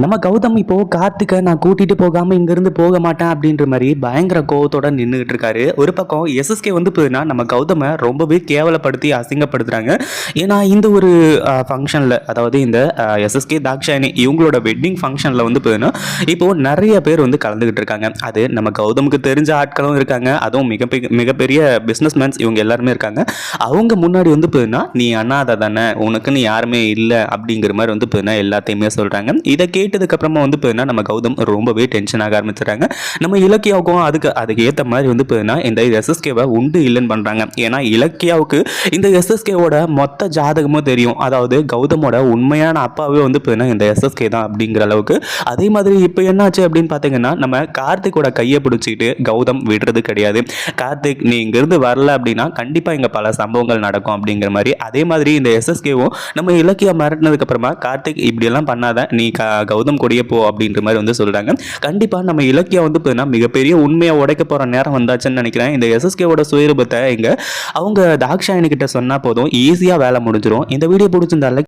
நம்ம கௌதம் இப்போ கார்த்திகை நான் கூட்டிட்டு போகாம இங்கிருந்து போக மாட்டேன் அப்படின்ற மாதிரி பயங்கர கோவத்தோட நின்றுகிட்டு இருக்காரு. ஒரு பக்கம் எஸ்எஸ்கே வந்து போதுன்னா நம்ம கௌதமை ரொம்பவே கேவலப்படுத்தி அசிங்கப்படுத்துறாங்க. ஏன்னா இந்த ஒரு ஃபங்க்ஷனில் அதாவது இந்த எஸ்எஸ்கே தாக்ஷாயணி இவங்களோட வெட்டிங் ஃபங்க்ஷனில் வந்து போதுன்னா இப்போ நிறைய பேர் வந்து கலந்துக்கிட்டு இருக்காங்க. அது நம்ம கௌதமுக்கு தெரிஞ்ச ஆட்களும் இருக்காங்க. அதுவும் மிகப்பெரிய மிகப்பெரிய பிஸ்னஸ் மேன்ஸ் இவங்க எல்லாருமே இருக்காங்க. அவங்க முன்னாடி வந்து போதுன்னா நீ அண்ணாத தானே உனக்குன்னு யாருமே இல்லை அப்படிங்கிற மாதிரி வந்து போதுன்னா எல்லாத்தையுமே சொல்கிறாங்க இதை கேட்டதுக்கப்புறமா வந்து பார்த்தீங்கன்னா நம்ம கௌதம் ரொம்பவே டென்ஷன் ஆக ஆரம்பிச்சிடுறாங்க. நம்ம இலக்கியாவுக்கும் அதுக்கு அதுக்கு ஏற்ற மாதிரி வந்து பார்த்தீங்கன்னா இந்த எஸ்எஸ்கேவை உண்டு இல்லைன்னு பண்ணுறாங்க ஏன்னா இலக்கியாவுக்கு இந்த எஸ்எஸ்கேவோட மொத்த ஜாதகமும் தெரியும். அதாவது கௌதமோட உண்மையான அப்பாவே வந்து பார்த்தீங்கன்னா இந்த எஸ்எஸ்கே தான் அப்படிங்கிற அளவுக்கு. அதே மாதிரி இப்போ என்னாச்சு அப்படின்னு பார்த்தீங்கன்னா நம்ம கார்த்திக்கோட கையை பிடிச்சிக்கிட்டு கௌதம் விடுறது கிடையாது. கார்த்திக் நீ இங்கேருந்து வரல அப்படின்னா கண்டிப்பாக இங்கே பல சம்பவங்கள் நடக்கும் அப்படிங்கிற மாதிரி. அதே மாதிரி இந்த எஸ்எஸ்கேவும் நம்ம இலக்கியம் மிரட்டினதுக்கப்புறமா கார்த்திக் இப்படியெல்லாம் பண்ணாத. நீ க கௌதம் கொடியே போ அப்படின்ற மாதிரி வந்து சொல்கிறாங்க கண்டிப்பாக நம்ம இலக்கியம் வந்து பார்த்தீங்கன்னா மிகப்பெரிய உண்மையை உடைக்க போகிற நேரம் வந்தாச்சுன்னு நினைக்கிறேன். இந்த எஸ்எஸ்கேவோட சுயரூபத்தை இங்கே அவங்க தாக்ஷாயணி கிட்ட சொன்னால் போதும் ஈஸியாக வேலை முடிஞ்சிடும் இந்த வீடியோ பிடிச்சிருந்தால